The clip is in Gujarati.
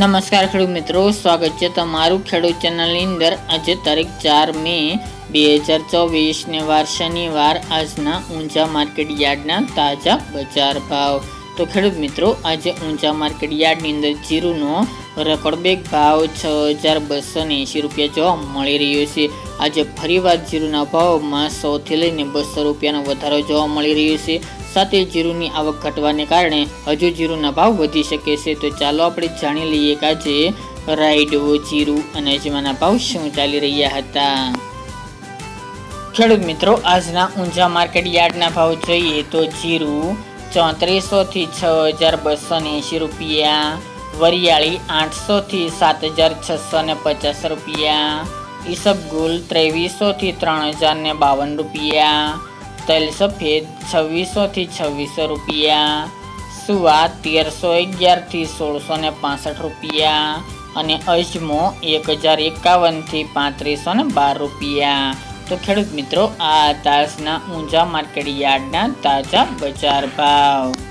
નમસ્કાર ખેડૂત મિત્રો, સ્વાગત છે તમારું ખેડૂત ચેનલની અંદર આજે તારીખ ચાર મે બે હજાર ચોવીસને વાર શનિવાર, આજના ઊંચા માર્કેટ યાર્ડના તાજા બજાર ભાવ. તો ખેડૂત મિત્રો, આજે ઊંચા માર્કેટ યાર્ડની અંદર જીરુનો રેકોર્ડ બેગ ભાવ છ હજાર બસો ને એંશી રૂપિયા જોવા મળી રહ્યો છે. આજે ફરીવાર જીરુના ભાવમાં સોથી લઈને બસો રૂપિયાનો વધારો જોવા મળી રહ્યો છે. સાથે જીરુની આવક ઘટવાને કારણે હજુ જીરુના ભાવ વધી શકે છે. તો ચાલો આપણે જાણી લઈએ કે આજે રાઈડો જીરું અને અજમાના ભાવ શું ચાલી રહ્યા હતા. ખેડૂત મિત્રો, આજના ઊંઝા માર્કેટ યાર્ડના ભાવ જોઈએ તો જીરું ચોત્રીસોથી છ હજાર બસો એંશી રૂપિયા, વરિયાળી આઠસોથી સાત હજાર છસો ને પચાસ રૂપિયા, ઈસબગુલ ત્રેવીસોથી ત્રણ હજાર ને બાવન રૂપિયા તલ સફેદ છવ્વીસો થી છવ્વીસો રૂપિયા સુવા તેરસો અગિયારથી સોળસો ને પાસઠ રૂપિયા અને અજમો એક હજાર એકાવનથી પાંત્રીસો ને બાર રૂપિયા. તો ખેડૂત મિત્રો, આ તાજના ઊંચા માર્કેટ યાર્ડના તાજા બજાર ભાવ.